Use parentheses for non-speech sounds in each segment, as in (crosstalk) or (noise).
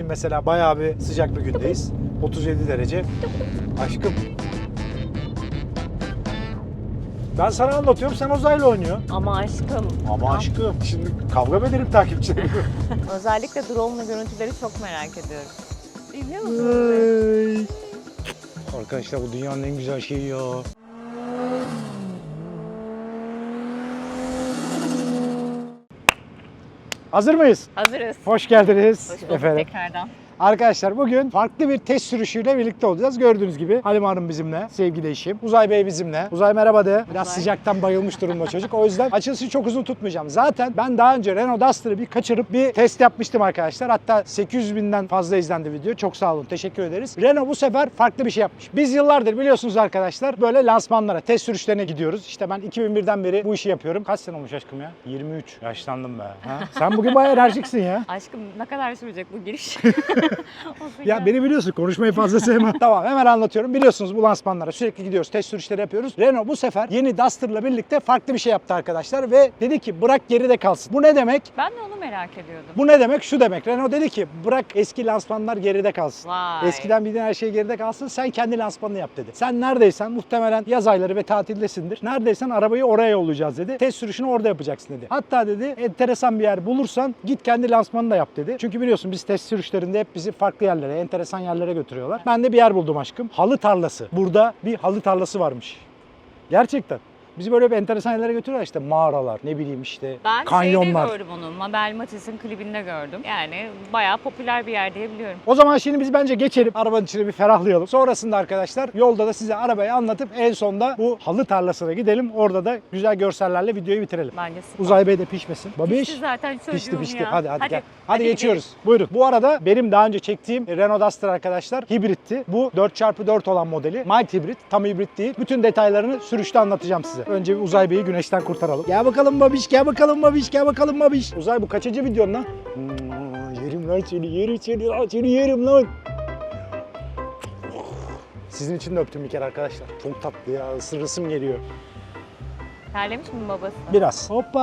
Şimdi mesela bayağı bir sıcak bir gündeyiz. 37 derece. Aşkım. Ben sana anlatıyorum, sen uzayla oynuyorsun. Ama aşkım. Ama aşkım, şimdi kavga mı ederim takipçilerim? (laughs) Özellikle drone'la görüntüleri çok merak ediyorum. Biliyor musunuz? Arkadaşlar bu dünyanın en güzel şeyi ya. Hazır mıyız? Hazırız. Hoş geldiniz Hoş bulduk efendim. tekrardan. Arkadaşlar bugün farklı bir test sürüşüyle birlikte olacağız. Gördüğünüz gibi Halim Hanım bizimle, sevgili eşim. Uzay Bey bizimle. Uzay merhaba de. Biraz Uzay. sıcaktan bayılmış durumda çocuk. O yüzden açılışı çok uzun tutmayacağım. Zaten ben daha önce Renault Duster'ı bir kaçırıp bir test yapmıştım arkadaşlar. Hatta 800 binden fazla izlendi video. Çok sağ olun. Teşekkür ederiz. Renault bu sefer farklı bir şey yapmış. Biz yıllardır biliyorsunuz arkadaşlar böyle lansmanlara, test sürüşlerine gidiyoruz. İşte ben 2001'den beri bu işi yapıyorum. Kaç sene olmuş aşkım ya? 23. Yaşlandım be. Ha? Sen bugün bayağı enerjiksin ya. Aşkım ne kadar sürecek bu giriş? (laughs) (laughs) Ya beni biliyorsun konuşmayı fazla sevmem. (laughs) tamam hemen anlatıyorum. Biliyorsunuz bu lansmanlara sürekli gidiyoruz. Test sürüşleri yapıyoruz. Renault bu sefer yeni Duster'la birlikte farklı bir şey yaptı arkadaşlar ve dedi ki bırak geride kalsın. Bu ne demek? Ben de onu merak ediyordum. Bu ne demek? Şu demek. Renault dedi ki bırak eski lansmanlar geride kalsın. Vay. Eskiden bildiğin her şey geride kalsın. Sen kendi lansmanını yap dedi. Sen neredeysen muhtemelen yaz ayları ve tatildesindir. Neredeysen arabayı oraya yollayacağız dedi. Test sürüşünü orada yapacaksın dedi. Hatta dedi enteresan bir yer bulursan git kendi lansmanını da yap dedi. Çünkü biliyorsun biz test sürüşlerinde hep bizi farklı yerlere, enteresan yerlere götürüyorlar. Ben de bir yer buldum aşkım. Halı tarlası. Burada bir halı tarlası varmış. Gerçekten. Bizi böyle bir enteresan yerlere götürüyorlar işte mağaralar, ne bileyim işte Ben kanyonlar. şeyde gördüm onu. Mabel Matiz'in klibinde gördüm. Yani bayağı popüler bir yer diyebiliyorum. O zaman şimdi biz bence geçelim. Arabanın içine bir ferahlayalım. Sonrasında arkadaşlar yolda da size arabayı anlatıp en sonda bu halı tarlasına gidelim. Orada da güzel görsellerle videoyu bitirelim. Bence süper. Uzay Bey de pişmesin. Babiş. Pişti zaten çocuğum Pişti pişti. ya. Hadi hadi, gel. Hadi, hadi geçiyoruz. Buyurun. Bu arada benim daha önce çektiğim Renault Duster arkadaşlar hibritti. Bu 4x4 olan modeli. Mild hibrit. Tam hibrit değil. Bütün detaylarını sürüşte anlatacağım size. Önce bir Uzay Bey'i güneşten kurtaralım. Gel bakalım Babiş. Gel bakalım Babiş. Gel bakalım Babiş. Uzay bu kaçıncı videon lan? Hmm, yerim lan seni. Yerim seni lan. Seni yerim lan. Sizin için de öptüm bir kere arkadaşlar. Çok tatlı ya. Isırısım geliyor. Terlemiş mi babası? Biraz. Hoppa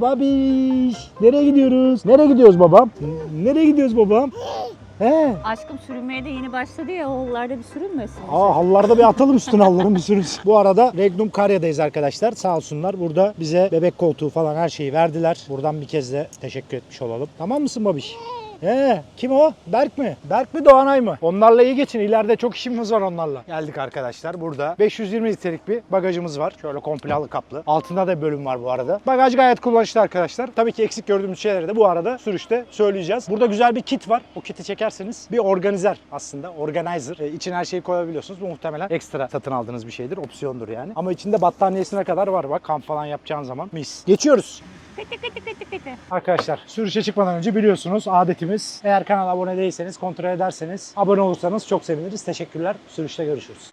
babiş. Nereye gidiyoruz? Nereye gidiyoruz babam? Nereye gidiyoruz babam? He. Aşkım sürünmeye de yeni başladı ya. Oğullarda bir sürünmesin. Aa hallarda bir atalım üstüne halların bir sürü. Bu arada Regnum Karya'dayız arkadaşlar. Sağ olsunlar. Burada bize bebek koltuğu falan her şeyi verdiler. Buradan bir kez de teşekkür etmiş olalım. Tamam mısın babiş? He, kim o? Berk mi? Berk mi Doğanay mı? Onlarla iyi geçin. İleride çok işimiz var onlarla. Geldik arkadaşlar. Burada 520 litrelik bir bagajımız var. Şöyle komple halı kaplı. Altında da bölüm var bu arada. Bagaj gayet kullanışlı arkadaşlar. Tabii ki eksik gördüğümüz şeyleri de bu arada sürüşte söyleyeceğiz. Burada güzel bir kit var. O kiti çekerseniz bir organizer aslında. Organizer. E, içine her şeyi koyabiliyorsunuz. Bu muhtemelen ekstra satın aldığınız bir şeydir. Opsiyondur yani. Ama içinde battaniyesine kadar var bak. Kamp falan yapacağın zaman mis. Geçiyoruz. Kıtı kıtı kıtı kıtı. Arkadaşlar sürüşe çıkmadan önce biliyorsunuz adetimiz. Eğer kanala abone değilseniz kontrol ederseniz abone olursanız çok seviniriz. Teşekkürler. Sürüşte görüşürüz.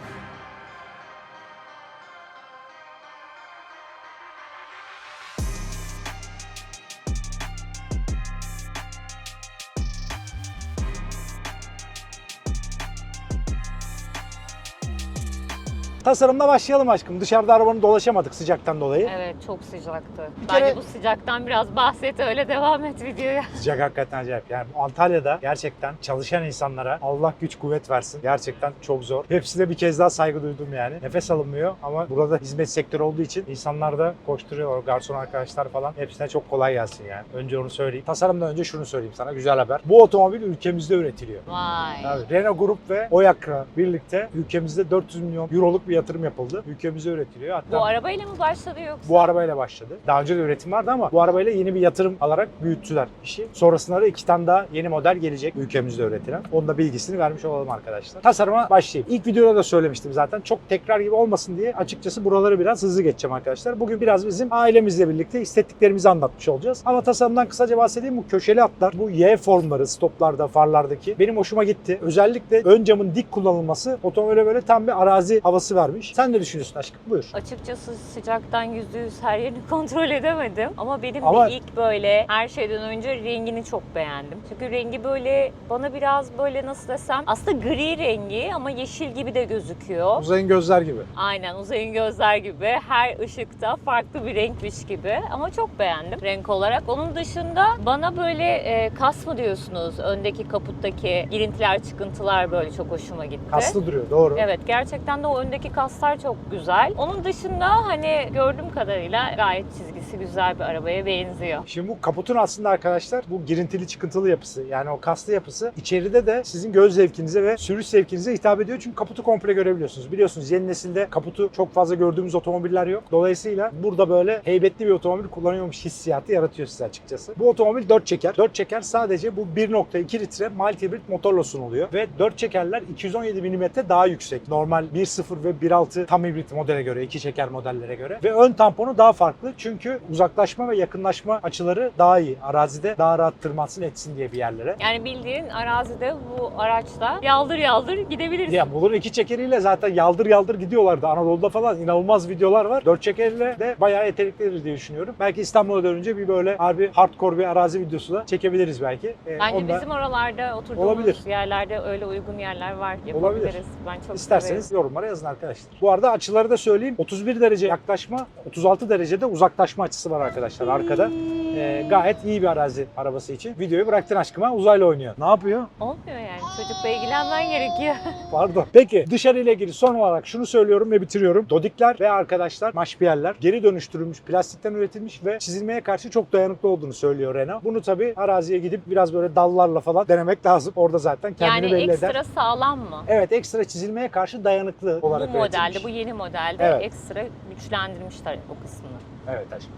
Tasarımla başlayalım aşkım. Dışarıda arabanı dolaşamadık sıcaktan dolayı. Evet çok sıcaktı. kere- Bence bu sıcaktan biraz bahset öyle devam et videoya. (laughs) Sıcak hakikaten acayip. Yani Antalya'da gerçekten çalışan insanlara Allah güç kuvvet versin. Gerçekten çok zor. Hepsine bir kez daha saygı duydum yani. Nefes alınmıyor ama burada hizmet sektörü olduğu için insanlar da koşturuyorlar. Garson arkadaşlar falan. Hepsine çok kolay gelsin yani. Önce onu söyleyeyim. Tasarımdan önce şunu söyleyeyim sana. Güzel haber. Bu otomobil ülkemizde üretiliyor. Vay. Abi, Renault Grup ve Oyak'la birlikte ülkemizde 400 milyon euroluk bir yatırım yapıldı. Ülkemizde üretiliyor. Hatta Bu arabayla mı başladı yoksa? bu arabayla başladı. Daha önce de üretim vardı ama bu arabayla yeni bir yatırım alarak büyüttüler işi. Sonrasında da iki tane daha yeni model gelecek ülkemizde üretilen. Onun da bilgisini vermiş olalım arkadaşlar. Tasarıma başlayayım. İlk videoda da söylemiştim zaten. Çok tekrar gibi olmasın diye açıkçası buraları biraz hızlı geçeceğim arkadaşlar. Bugün biraz bizim ailemizle birlikte hissettiklerimizi anlatmış olacağız. Ama tasarımdan kısaca bahsedeyim. Bu köşeli hatlar, bu Y formları stoplarda, farlardaki benim hoşuma gitti. Özellikle ön camın dik kullanılması otomobile böyle tam bir arazi havası kadarmış. Sen ne düşünüyorsun aşkım? Buyur. Açıkçası sıcaktan yüzde yüz her yerini (laughs) kontrol edemedim. Ama benim Ama- de ilk böyle her şeyden önce rengini çok beğendim. Çünkü rengi böyle bana biraz böyle nasıl desem aslında gri rengi ama yeşil gibi de gözüküyor. Uzayın gözler gibi. Aynen uzayın gözler gibi her ışıkta farklı bir renkmiş gibi ama çok beğendim renk olarak. Onun dışında bana böyle e, kas mı diyorsunuz öndeki kaputtaki girintiler çıkıntılar böyle çok hoşuma gitti. Kaslı duruyor doğru. Evet gerçekten de o öndeki kaslar çok güzel. Onun dışında hani gördüğüm kadarıyla gayet çizgisi güzel bir arabaya benziyor. Şimdi bu kaputun aslında arkadaşlar bu girintili çıkıntılı yapısı yani o kaslı yapısı içeride de sizin göz zevkinize ve sürüş zevkinize hitap ediyor. Çünkü kaputu komple görebiliyorsunuz. Biliyorsunuz yeni nesilde kaputu çok fazla gördüğümüz otomobiller yok. Dolayısıyla burada böyle heybetli bir otomobil kullanıyormuş hissiyatı yaratıyor size açıkçası. Bu otomobil 4 çeker. 4 çeker sadece bu 1.2 litre mild hibrit motorla sunuluyor. Ve 4 çekerler 217 mm daha yüksek. Normal 1.0 ve 1.6 tam hibrit modele göre, 2 çeker modellere göre. Ve ön tamponu daha farklı. Çünkü uzaklaşma ve yakınlaşma açıları daha iyi. Arazide daha rahat tırmansın etsin diye bir yerlere. Yani bildiğin arazide bu araçla yaldır yaldır gidebilirsin. Ya bunun iki çekeriyle zaten yaldır yaldır gidiyorlardı. Anadolu'da falan inanılmaz videolar var. Dört çekeriyle de bayağı yeteneklidir diye düşünüyorum. Belki İstanbul'a dönünce bir böyle harbi hardcore bir arazi videosu da çekebiliriz belki. Ee, Bence onu da bizim oralarda oturduğumuz Olabilir. yerlerde öyle uygun yerler var. Yapabiliriz. Ben çok isterseniz severim. yorumlara yazın arkadaşlar. Bu arada açıları da söyleyeyim. 31 derece yaklaşma, 36 derecede uzaklaşma açısı var arkadaşlar arkada. Ee, gayet iyi bir arazi arabası için. Videoyu bıraktın aşkıma uzayla oynuyor. Ne yapıyor? Olmuyor yani. Çocukla ilgilenmen gerekiyor. (laughs) Pardon. Peki dışarıyla ilgili son olarak şunu söylüyorum ve bitiriyorum. Dodikler ve arkadaşlar maşpiyeller geri dönüştürülmüş plastikten üretilmiş ve çizilmeye karşı çok dayanıklı olduğunu söylüyor Renault. Bunu tabii araziye gidip biraz böyle dallarla falan denemek lazım. Orada zaten kendini yani belli ekstra eder. sağlam mı? Evet ekstra çizilmeye karşı dayanıklı olarak modelde, bu yeni modelde Evet. ekstra güçlendirmişler o kısmını. Evet aşkım.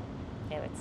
Evet.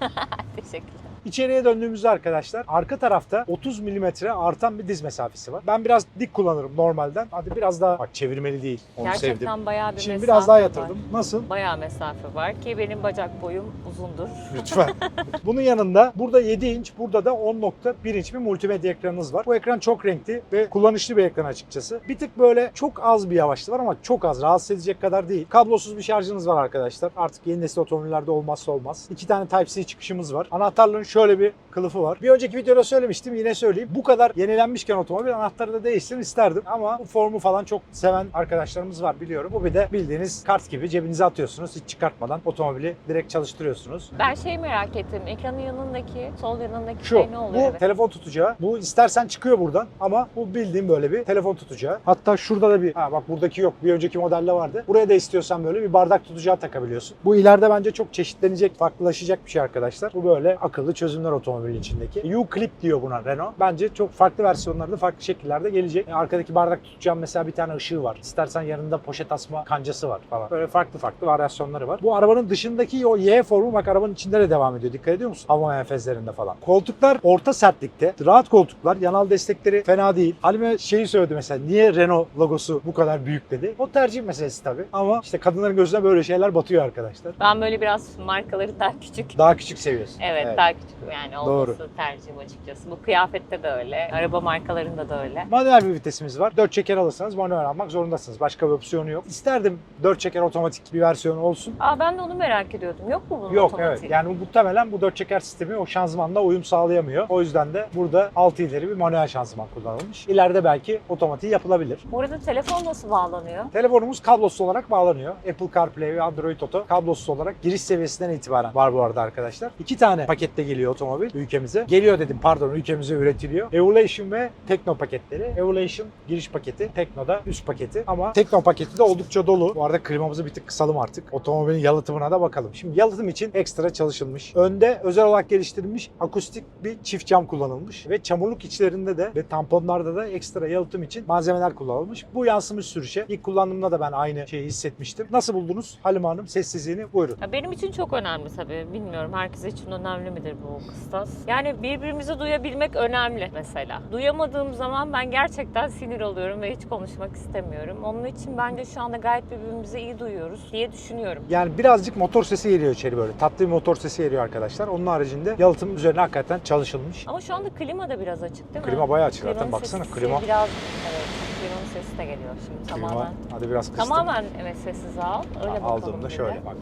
(laughs) Teşekkürler. İçeriye döndüğümüzde arkadaşlar arka tarafta 30 mm artan bir diz mesafesi var. Ben biraz dik kullanırım normalden. Hadi biraz daha bak çevirmeli değil. Onu Gerçekten sevdim. bayağı bir Şimdi mesafe biraz daha var. yatırdım. Nasıl? Bayağı mesafe var ki benim bacak boyum uzundur. Lütfen. (laughs) Bunun yanında burada 7 inç, burada da 10.1 inç bir multimedya ekranınız var. Bu ekran çok renkli ve kullanışlı bir ekran açıkçası. Bir tık böyle çok az bir yavaşlığı var ama çok az. Rahatsız edecek kadar değil. Kablosuz bir şarjınız var arkadaşlar. Artık yeni nesil otomobillerde olmazsa olmaz. İki tane Type-C çıkışımız var. Anahtarlığın şöyle bir kılıfı var. Bir önceki videoda söylemiştim yine söyleyeyim. Bu kadar yenilenmişken otomobil anahtarı da değişsin isterdim. Ama bu formu falan çok seven arkadaşlarımız var biliyorum. Bu bir de bildiğiniz kart gibi cebinize atıyorsunuz. Hiç çıkartmadan otomobili direkt çalıştırıyorsunuz. Ben şey merak ettim. Ekranın yanındaki, sol yanındaki Şu, şey ne bu oluyor? evet? telefon tutacağı. Bu istersen çıkıyor buradan ama bu bildiğin böyle bir telefon tutacağı. Hatta şurada da bir, ha bak buradaki yok. Bir önceki modelde vardı. Buraya da istiyorsan böyle bir bardak tutacağı takabiliyorsun. Bu ileride bence çok çeşitlenecek, farklılaşacak bir şey arkadaşlar. Bu böyle akıllı çözümler otomobilin içindeki. U-Clip diyor buna Renault. Bence çok farklı versiyonları da farklı şekillerde gelecek. Arkadaki bardak tutacağım mesela bir tane ışığı var. İstersen yanında poşet asma kancası var falan. Böyle farklı farklı varyasyonları var. Bu arabanın dışındaki o Y formu bak arabanın içinde de devam ediyor. Dikkat ediyor musun? Hava menfezlerinde falan. Koltuklar orta sertlikte. Rahat koltuklar. Yanal destekleri fena değil. Halime şeyi söyledi mesela. Niye Renault logosu bu kadar büyük dedi. O tercih meselesi tabii. Ama işte kadınların gözüne böyle şeyler batıyor arkadaşlar. Ben böyle biraz markaları daha küçük Daha küçük seviyorsun. Evet, daha küçük yani Doğru. olması tercihim açıkçası. Bu kıyafette de öyle, araba markalarında da öyle. Manuel bir vitesimiz var. 4 çeker alırsanız manuel almak zorundasınız. Başka bir opsiyonu yok. İsterdim 4 çeker otomatik bir versiyon olsun. Aa ben de onu merak ediyordum. Yok mu bunun Yok otomatik? evet. Yani bu muhtemelen bu 4 çeker sistemi o şanzımanla uyum sağlayamıyor. O yüzden de burada 6 ileri bir manuel şanzıman kullanılmış. İleride belki otomatiği yapılabilir. Bu arada telefon nasıl bağlanıyor? Telefonumuz kablosuz olarak bağlanıyor. Apple CarPlay ve Android Auto kablosuz olarak giriş seviyesinden itibaren var bu arada arkadaşlar. İki tane pakette geliyor otomobil ülkemize. Geliyor dedim pardon ülkemize üretiliyor. Evolution ve Tekno paketleri. Evolution giriş paketi, Tekno da üst paketi. Ama Tekno paketi de oldukça dolu. Bu arada klimamızı bir tık kısalım artık. Otomobilin yalıtımına da bakalım. Şimdi yalıtım için ekstra çalışılmış. Önde özel olarak geliştirilmiş akustik bir çift cam kullanılmış ve çamurluk içlerinde de ve tamponlarda da ekstra yalıtım için malzemeler kullanılmış. Bu yansımış sürüşe. İlk kullandığımda da ben aynı şeyi hissetmiştim. Nasıl buldunuz Halime Hanım sessizliğini? Buyurun. Ya benim için çok önemli tabii. Bilmiyorum herkes için önemli midir o kıstas. Yani birbirimizi duyabilmek önemli mesela. Duyamadığım zaman ben gerçekten sinir oluyorum ve hiç konuşmak istemiyorum. Onun için bence şu anda gayet birbirimizi iyi duyuyoruz diye düşünüyorum. Yani birazcık motor sesi geliyor içeri böyle. Tatlı bir motor sesi geliyor arkadaşlar. Onun haricinde yalıtım üzerine hakikaten çalışılmış. Ama şu anda klima da biraz açık değil mi? Klima bayağı açık zaten. Klimanın Baksana sesi klima. Biraz, evet, klimanın sesi de geliyor şimdi Klima. tamamen. Hadi biraz kıstım. Tamamen evet sessiz al. Öyle bakalım. Aldığımda de. şöyle bak.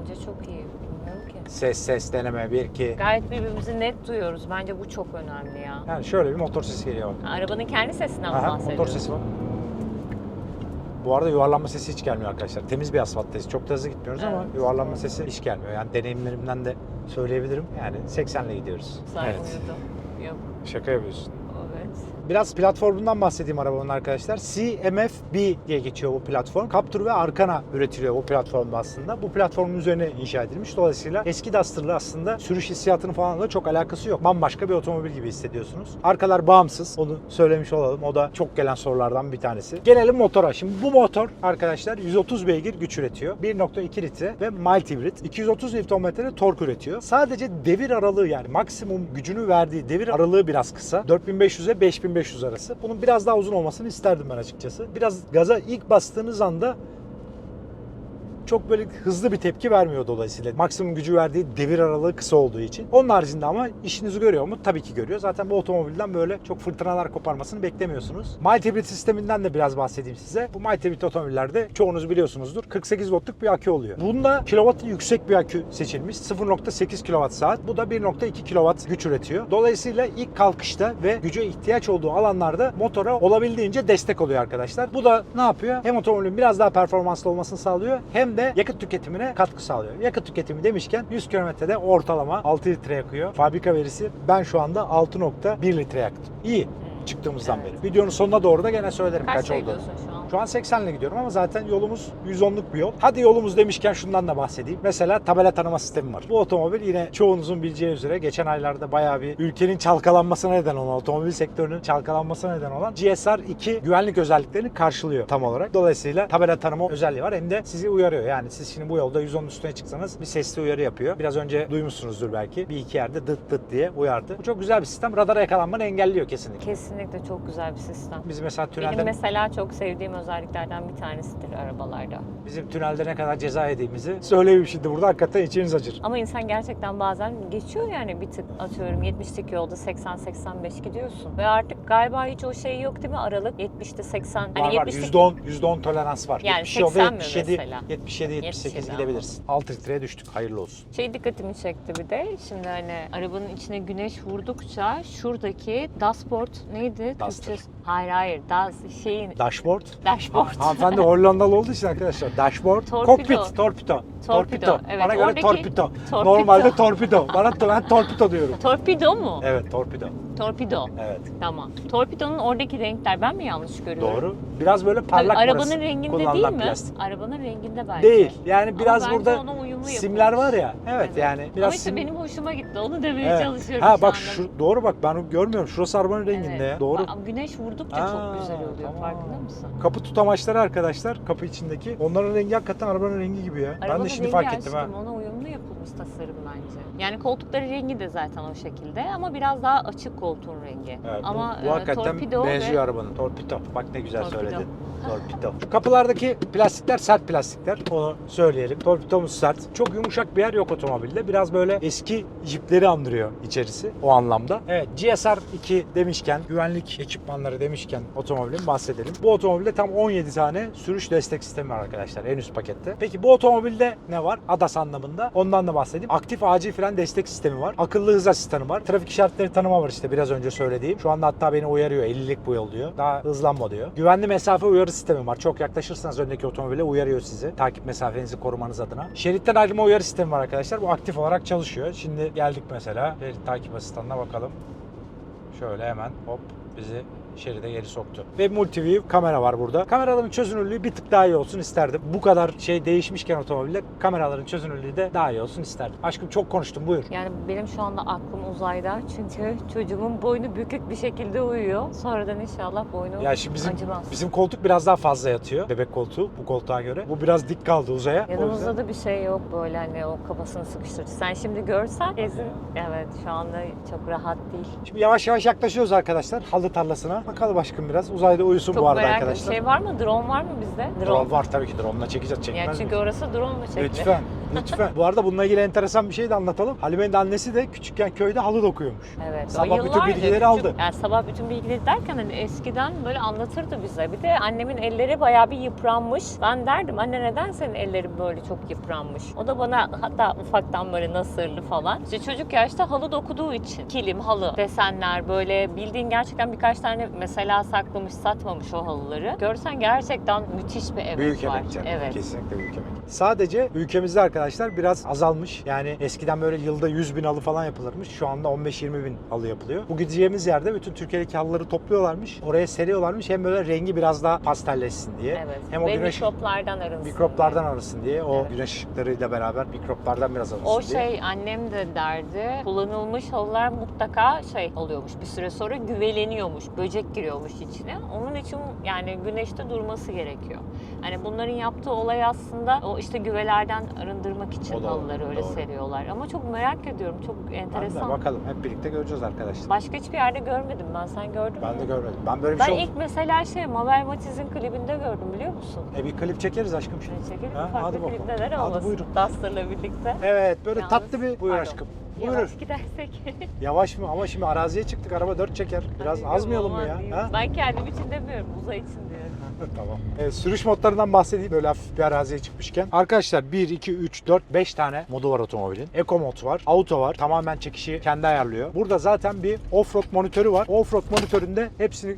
Bence çok iyi. Bilmiyorum ki. Ses ses deneme 1 2. Gayet birbirimizi net duyuyoruz. Bence bu çok önemli ya. Yani şöyle bir motor sesi geliyor bak. Arabanın kendi sesinden mi Aha, bahsediyorsun? motor sesi var. Bu arada yuvarlanma sesi hiç gelmiyor arkadaşlar. Temiz bir asfalttayız. Çok da hızlı gitmiyoruz ama Evet. yuvarlanma sesi hiç gelmiyor. Yani deneyimlerimden de söyleyebilirim. Yani 80 ile gidiyoruz. Sen evet. Yok. Şaka yapıyorsun. Biraz platformundan bahsedeyim arabanın arkadaşlar. CMF-B diye geçiyor bu platform. Captur ve Arkana üretiliyor bu platformda aslında. Bu platformun üzerine inşa edilmiş. Dolayısıyla eski Duster'la aslında sürüş hissiyatının falan da çok alakası yok. Bambaşka bir otomobil gibi hissediyorsunuz. Arkalar bağımsız. Onu söylemiş olalım. O da çok gelen sorulardan bir tanesi. Gelelim motora. Şimdi bu motor arkadaşlar 130 beygir güç üretiyor. 1.2 litre ve mild hibrit. 230 Nm tork üretiyor. Sadece devir aralığı yani maksimum gücünü verdiği devir aralığı biraz kısa. 4500'e 5500 arası. Bunun biraz daha uzun olmasını isterdim ben açıkçası. Biraz gaza ilk bastığınız anda çok böyle hızlı bir tepki vermiyor dolayısıyla. Maksimum gücü verdiği devir aralığı kısa olduğu için. Onun haricinde ama işinizi görüyor mu? Tabii ki görüyor. Zaten bu otomobilden böyle çok fırtınalar koparmasını beklemiyorsunuz. Mild sisteminden de biraz bahsedeyim size. Bu Mild otomobillerde çoğunuz biliyorsunuzdur. 48 voltluk bir akü oluyor. Bunda kilowatt yüksek bir akü seçilmiş. 0.8 kWh saat. Bu da 1.2 kW güç üretiyor. Dolayısıyla ilk kalkışta ve güce ihtiyaç olduğu alanlarda motora olabildiğince destek oluyor arkadaşlar. Bu da ne yapıyor? Hem otomobilin biraz daha performanslı olmasını sağlıyor hem de yakıt tüketimine katkı sağlıyor. Yakıt tüketimi demişken 100 kilometrede ortalama 6 litre yakıyor. Fabrika verisi ben şu anda 6.1 litre yaktım. İyi çıktığımızdan Evet. beri. Videonun sonuna doğru da gene söylerim kaç, Kaçla oldu. gidiyorsun şu an? Şu an 80 ile gidiyorum ama zaten yolumuz 110'luk bir yol. Hadi yolumuz demişken şundan da bahsedeyim. Mesela tabela tanıma sistemi var. Bu otomobil yine çoğunuzun bileceği üzere geçen aylarda bayağı bir ülkenin çalkalanmasına neden olan, otomobil sektörünün çalkalanmasına neden olan GSR 2 güvenlik özelliklerini karşılıyor tam olarak. Dolayısıyla tabela tanıma özelliği var hem de sizi uyarıyor. Yani siz şimdi bu yolda 110'un üstüne çıksanız bir sesli uyarı yapıyor. Biraz önce duymuşsunuzdur belki. Bir iki yerde dıt dıt diye uyardı. Bu çok güzel bir sistem. Radara yakalanmanı engelliyor kesinlikle. Kesinlikle çok güzel bir sistem. Biz mesela Benim tünelde mesela çok sevdiğim özelliklerden bir tanesidir arabalarda. bizim tünelde ne kadar ceza yediğimizi söyleyeyim şimdi burada hakikaten içiniz acır. Ama insan gerçekten bazen geçiyor yani bir tık atıyorum 70'lik yolda 80-85 gidiyorsun. Ve artık galiba hiç o şey yok değil mi? Aralık 70'te 80. Var Hani var 70'lik %10 %10 tolerans var. Yani 70 yolda 80 mi 77 mesela? 77 78 77 gidebilirsin. 6 litreye düştük. Hayırlı olsun. Şey dikkatimi çekti bir de. Şimdi hani arabanın içine güneş vurdukça şuradaki dashboard neydi? Duster. Türkçe- Hayır hayır. Das şeyin Dashboard. dashboard. Ha, hanımefendi (laughs) Hollandalı olduğu için arkadaşlar. Dashboard. Torpido. Cockpit. Torpido. Torpido, evet, Bana göre oradaki- torpido. Torpido. Normalde torpido. Bana ben torpido diyorum. Torpido mu? Evet torpido. Torpido. Evet. Tamam. Torpidonun oradaki renkler ben mi yanlış görüyorum? Doğru. Biraz böyle parlak Tabii burası. arabanın renginde değil mi? plastik. Arabanın renginde bence. Değil. Yani biraz Ama burada simler var ya. Evet, yani biraz Ama işte sim- benim hoşuma gitti. Onu demeye Evet. çalışıyorum Ha şu bak anda. şu doğru bak ben görmüyorum. Şurası arabanın renginde Evet. ya. Doğru. Bak, güneş vurdukça Aa, çok güzel oluyor. tamam. Farkında mısın? Kapı tutamaçları arkadaşlar kapı içindeki. Onların rengi hakikaten arabanın rengi gibi ya. ben Arabanın de şimdi fark ettim ha. aşkım, Ona uyumlu yapılmış tasarım bence. Yani koltukların rengi de zaten o şekilde ama biraz daha açık koltuğun rengi. Evet, ama bu, bu e, hakikaten torpido benziyor ve arabanın. Torpido. Bak ne güzel Torpido. söyledin. (laughs) Torpido. Şu kapılardaki plastikler sert plastikler. Onu söyleyelim. Torpidomuz sert. Çok yumuşak bir yer yok otomobilde. Biraz böyle eski jipleri andırıyor içerisi o anlamda. Evet GSR 2 demişken, güvenlik ekipmanları demişken otomobilin bahsedelim. Bu otomobilde tam 17 tane sürüş destek sistemi var arkadaşlar en üst pakette. Peki bu otomobilde ne var? ADAS anlamında. Ondan da bahsedeyim. Aktif acil fren destek sistemi var. Akıllı hız asistanı var. Trafik işaretleri tanıma var işte biraz önce söylediğim. Şu anda hatta beni uyarıyor. 50'lik bu yol diyor. Daha hızlanma diyor. Güvenli mesafe uyarı sistemi var. Çok yaklaşırsanız öndeki otomobile uyarıyor sizi. Takip mesafenizi korumanız adına. Şeritten ayrılma uyarı sistemi var arkadaşlar. Bu aktif olarak çalışıyor. Şimdi geldik mesela. Şerit takip asistanına bakalım. Şöyle hemen hop bizi şeride geri soktu. Ve multiview kamera var burada. Kameraların çözünürlüğü bir tık daha iyi olsun isterdim. Bu kadar şey değişmişken otomobilde kameraların çözünürlüğü de daha iyi olsun isterdim. Aşkım çok konuştum buyur. Yani benim şu anda aklım uzayda çünkü çocuğumun boynu bükük bir şekilde uyuyor. Sonradan inşallah boynu Ya şimdi bizim acımaz. bizim koltuk biraz daha fazla yatıyor. Bebek koltuğu bu koltuğa göre. Bu biraz dik kaldı uzaya. Yanımızda da bir şey yok böyle hani o kafasını sıkıştırdı. Sen şimdi görsen Ezin evet şu anda çok rahat değil. Şimdi yavaş yavaş yaklaşıyoruz arkadaşlar halı tarlasına. Bakalım aşkım biraz. Uzayda uyusun Çok bu arada merak arkadaşlar. Şey var mı? Drone var mı bizde? Drone var tabii ki drone'la çekeceğiz çekmez Yani mi? çünkü orası drone mu çekti? Lütfen, lütfen. Bu arada bununla ilgili enteresan bir şey de anlatalım. Halime'nin annesi de küçükken köyde halı dokuyormuş. Evet. o Sabah bütün yıllardır bilgileri küçük- aldı. Yani sabah bütün bilgileri derken hani eskiden böyle anlatırdı bize. Bir de annemin elleri bayağı bir yıpranmış. Ben derdim anne neden senin ellerin böyle çok yıpranmış? O da bana hatta ufaktan böyle nasırlı falan. İşte çocuk yaşta halı dokuduğu için. Kilim, halı, desenler böyle bildiğin gerçekten birkaç tane mesela saklamış satmamış o halıları. Görsen gerçekten müthiş bir emek Büyük var. emek canım. Evet. Kesinlikle büyük emek. Sadece ülkemizde arkadaşlar biraz azalmış. Yani eskiden böyle yılda 100 bin halı falan yapılırmış. Şu anda 15-20 bin halı yapılıyor. Bu gideceğimiz yerde bütün Türkiye'deki halıları topluyorlarmış. Oraya seriyorlarmış. Hem böyle rengi biraz daha pastelleşsin diye. Evet. Hem o Ve güneş mikroplardan arınsın. mikroplardan arasın diye. O Evet. güneş ışıklarıyla beraber mikroplardan biraz arasın O diye. şey annem de derdi. Kullanılmış halılar mutlaka şey oluyormuş. Bir süre sonra güveleniyormuş. Böcek giriyormuş içine. Onun için yani güneşte durması gerekiyor. Hani bunların yaptığı olay aslında o işte güvelerden arındırmak için O halıları öyle doğru. seriyorlar. Ama çok merak ediyorum. Çok Ben de enteresan. bakalım hep birlikte göreceğiz arkadaşlar. Başka hiçbir yerde görmedim ben. Sen gördün mü? Ben de görmedim. Ben böyle bir Ben şey ilk mesela şey Mabel Matiz'in klibinde gördüm biliyor musun? E bir klip çekeriz aşkım şimdi. Çekelim Ha? Farklı hadi bakalım. klipte neden Hadi olmasın? buyurun. Duster'la birlikte. Evet böyle Yalnız- tatlı bir buyur Pardon. aşkım. Buyur. Yavaş gidersek. (laughs) Yavaş mı? Ama şimdi araziye çıktık. Araba dört çeker. Biraz Ay, azmayalım mı ya? Ha? Ben kendim için demiyorum, uzay için. (laughs) tamam. Evet, sürüş modlarından bahsedeyim böyle hafif bir araziye çıkmışken. Arkadaşlar 1, 2, 3, 4, 5 tane modu var otomobilin. Eco mod var. Auto var. Tamamen çekişi kendi ayarlıyor. Burada zaten bir off-road monitörü var. Off-road monitöründe hepsini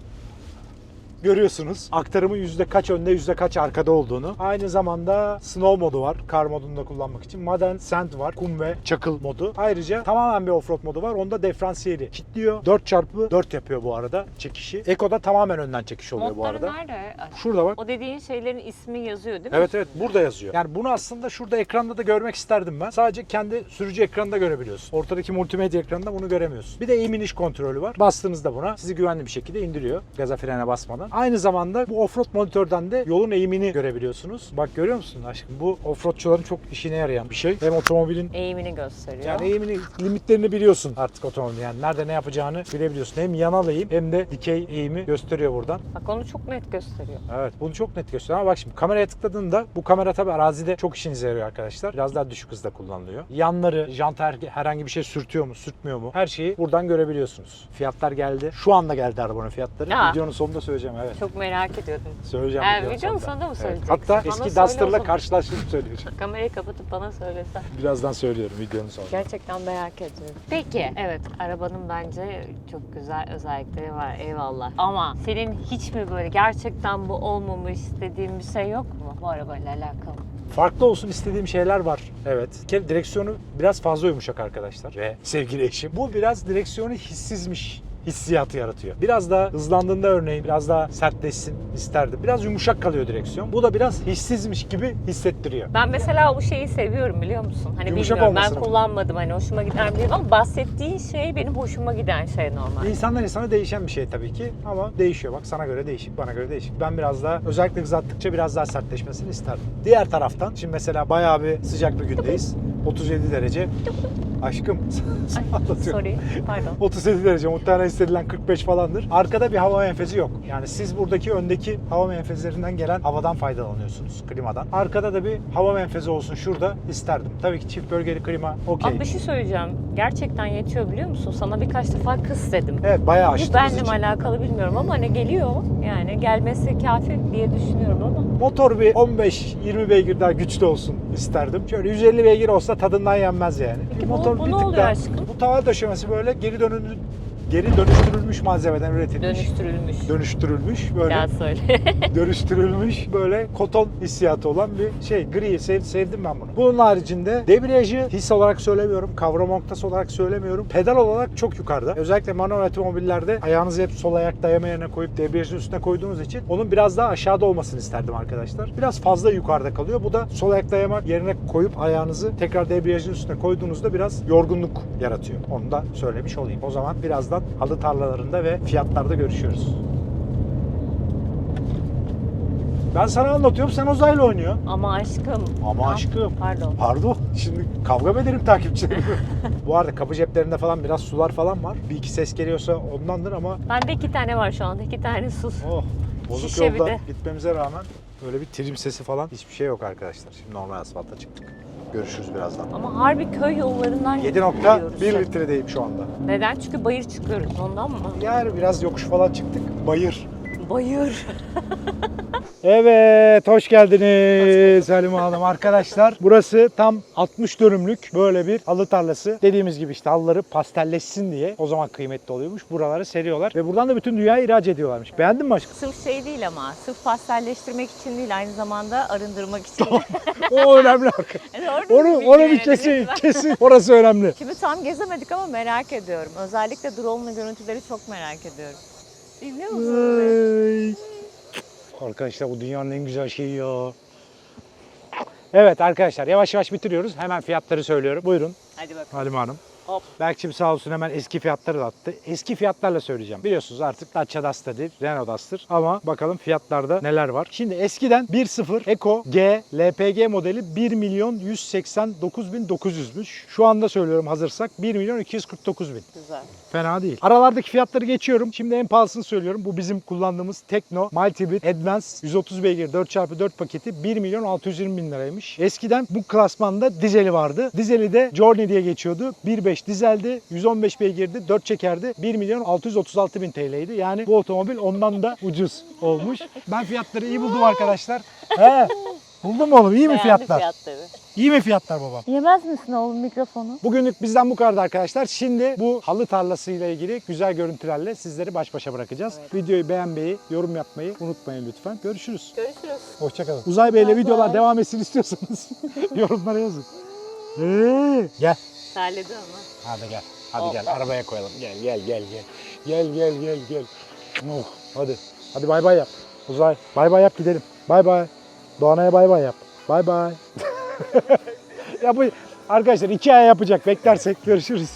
görüyorsunuz. Aktarımın yüzde kaç önde yüzde kaç arkada olduğunu. Aynı zamanda snow modu var. Kar modunda kullanmak için. Modern sand var. Kum ve çakıl modu. Ayrıca tamamen bir offroad modu var. Onda diferansiyeli kilitliyor. 4 çarpı 4 yapıyor bu arada çekişi. Eko'da tamamen önden çekiş oluyor bu Modları arada. nerede? Şurada bak. O dediğin şeylerin ismi yazıyor değil mi? Evet evet burada yazıyor. Yani bunu aslında şurada ekranda da görmek isterdim ben. Sadece kendi sürücü ekranında görebiliyorsun. Ortadaki multimedya ekranında bunu göremiyorsun. Bir de eğim iniş kontrolü var. Bastığınızda buna sizi güvenli bir şekilde indiriyor. Gaza frene basmadan. Aynı zamanda bu offroad monitörden de yolun eğimini görebiliyorsunuz. Bak görüyor musun aşkım? Bu offroadçuların çok işine yarayan bir şey. Hem otomobilin Eğimini gösteriyor. yani eğimini, limitlerini biliyorsun artık otomobil. Yani nerede ne yapacağını bilebiliyorsun. Hem yanal eğim hem de dikey eğimi gösteriyor buradan. Bak onu çok net gösteriyor. Evet bunu çok net gösteriyor ama bak şimdi kameraya tıkladığında bu kamera tabi arazide çok işinize yarıyor arkadaşlar. Biraz daha düşük hızda kullanılıyor. Yanları, janta her- herhangi bir şey sürtüyor mu, sürtmüyor mu? Her şeyi buradan görebiliyorsunuz. Fiyatlar geldi. Şu anda geldi arabanın fiyatları. Aa. Videonun sonunda söyleyeceğim evet. Çok merak ediyordum. Söyleyeceğim Ha, videonun sonunda. sonunda mı Evet. söyleyeceksin? Hatta Bana eski Duster'la karşılaştırıp söyleyeceğim. (laughs) Kamerayı kapatıp bana söylesen. Birazdan söylüyorum videonun sonunda. Gerçekten merak ediyorum. Peki, evet arabanın bence çok güzel özellikleri var eyvallah. Ama senin hiç mi böyle gerçekten bu olmamış istediğin bir şey yok mu bu arabayla alakalı? Farklı olsun istediğim şeyler var. Evet. Bir kere direksiyonu biraz fazla yumuşak arkadaşlar. Ve sevgili eşim. Bu biraz direksiyonu hissizmiş hissiyatı yaratıyor. Biraz daha hızlandığında örneğin biraz daha sertleşsin isterdim. Biraz yumuşak kalıyor direksiyon. Bu da biraz hissizmiş gibi hissettiriyor. Ben mesela bu şeyi seviyorum biliyor musun? Hani Yumuşak bilmiyorum ben olmasını kullanmadım hani hoşuma gider mi bilmiyorum ama bahsettiğin şey benim hoşuma giden şey normal. İnsandan insana değişen bir şey tabii ki ama değişiyor. Bak sana göre değişik, bana göre değişik. Ben biraz daha özellikle hız attıkça biraz daha sertleşmesini isterdim. Diğer taraftan şimdi mesela bayağı bir sıcak bir gündeyiz. 37 derece. Aşkım (laughs) anlatıyorum. sorry pardon. (laughs) 37 derece muhtemelen hissedilen 45 falandır. Arkada bir hava menfezi yok. Yani siz buradaki öndeki hava menfezlerinden gelen havadan faydalanıyorsunuz klimadan. Arkada da bir hava menfezi olsun şurada isterdim. Tabii ki çift bölgeli klima okey. Bir şey söyleyeceğim. Gerçekten yetiyor biliyor musun? Sana birkaç defa kız dedim. Evet bayağı Bu açtığımız benimle için. alakalı bilmiyorum ama hani geliyor. Yani gelmesi kafi diye düşünüyorum ama. Motor bir 15-20 beygir daha güçlü olsun isterdim. Şöyle 150 beygir olsa tadından yenmez yani. Peki bu- Motor bu ne tık oluyor daha- aşkım? Bu tava döşemesi böyle geri dönümlü geri dönüştürülmüş malzemeden üretilmiş. Dönüştürülmüş. Dönüştürülmüş böyle Gel söyle. (laughs) dönüştürülmüş böyle koton hissiyatı olan bir şey. Gri sev, sevdim ben bunu. Bunun haricinde debriyajı his olarak söylemiyorum. Kavram noktası olarak söylemiyorum. Pedal olarak çok yukarıda. Özellikle manuel otomobillerde ayağınızı hep sol ayak dayama yerine koyup debriyajın üstüne koyduğunuz için onun biraz daha aşağıda olmasını isterdim arkadaşlar. Biraz fazla yukarıda kalıyor. Bu da sol ayak dayama yerine koyup ayağınızı tekrar debriyajın üstüne koyduğunuzda biraz yorgunluk yaratıyor. Onu da söylemiş olayım. O zaman birazdan halı tarlalarında ve fiyatlarda görüşüyoruz. Ben sana anlatıyorum, sen uzayla oynuyor. Ama aşkım. Ama aşkım. Pardon. Pardon, şimdi kavga mı ederim takipçilerimle? (laughs) Bu arada kapı ceplerinde falan biraz sular falan var. Bir iki ses geliyorsa ondandır ama Bende iki tane var şu anda. iki tane sus. oh, bozuk Şişe bir yolda de. gitmemize rağmen öyle bir trim sesi falan hiçbir şey yok arkadaşlar. Şimdi normal asfalta çıktık. Görüşürüz birazdan. Ama harbi köy yollarından 7.1 gidiyoruz. litredeyim şu anda. Neden? Çünkü bayır çıkıyoruz ondan mı? Yani biraz yokuş falan çıktık. Bayır. Bayır. Evet, hoş geldiniz Halime Hanım. Arkadaşlar burası tam 60 dönümlük böyle bir halı tarlası. Dediğimiz gibi işte halıları pastelleşsin diye o zaman kıymetli oluyormuş. Buraları seriyorlar ve buradan da bütün dünyaya ihraç ediyorlarmış. Beğendin mi aşkım? Sırf şey değil ama, sırf pastelleştirmek için değil, aynı zamanda arındırmak için. o önemli. (laughs) Yani onu bir onu bir kesin, kesin. Orası önemli. Şimdi tam gezemedik ama merak ediyorum. Özellikle drone'la görüntüleri çok merak ediyorum. Arkadaşlar bu dünyanın en güzel şeyi ya. Evet arkadaşlar yavaş yavaş bitiriyoruz. Hemen fiyatları söylüyorum. Buyurun Hadi bakalım. Halim Hanım. Hop. Berkçim sağ olsun hemen eski fiyatları da attı. Eski fiyatlarla söyleyeceğim. Biliyorsunuz artık Dacia Duster değil, Renault Duster. Ama bakalım fiyatlarda neler var. Şimdi eskiden 1.0 Eco G LPG modeli 1 milyon 189 bin 900'müş. Şu anda söylüyorum hazırsak 1 milyon 249 bin. Güzel. Fena değil. Aralardaki fiyatları geçiyorum. Şimdi en pahalısını söylüyorum. Bu bizim kullandığımız Tekno Multibit Advance 130 beygir 4x4 paketi 1 milyon 620 bin liraymış. Eskiden bu klasmanda dizeli vardı. Dizeli de Journey diye geçiyordu. 1.5 dizeldi. 115 beygirdi. 4 çekerdi. 1 milyon 636 bin TL'ydi. Yani bu otomobil ondan da ucuz olmuş. Ben fiyatları iyi buldum arkadaşlar. (laughs) He. Buldun mu oğlum? İyi mi Beğendi fiyatlar? fiyatları. İyi mi fiyatlar baba? Yemez misin oğlum mikrofonu? Bugünlük bizden bu kadar arkadaşlar. Şimdi bu halı tarlasıyla ilgili güzel görüntülerle sizleri baş başa bırakacağız. Videoyu beğenmeyi, yorum yapmayı unutmayın lütfen. Görüşürüz. Görüşürüz. Hoşçakalın. Uzay Bey'le videolar devam etsin istiyorsanız (laughs) yorumlara yazın. Ee, gel. Terledi ama. Hadi gel. Hadi gel. Arabaya koyalım. Gel gel gel gel. Gel gel gel gel. Oh, hadi. Hadi bay bay yap. Uzay. Bay bay yap gidelim. Bay bay. Doğanay'a bay bay yap. Bay bay. (laughs) ya bu arkadaşlar iki ay yapacak. Beklersek görüşürüz.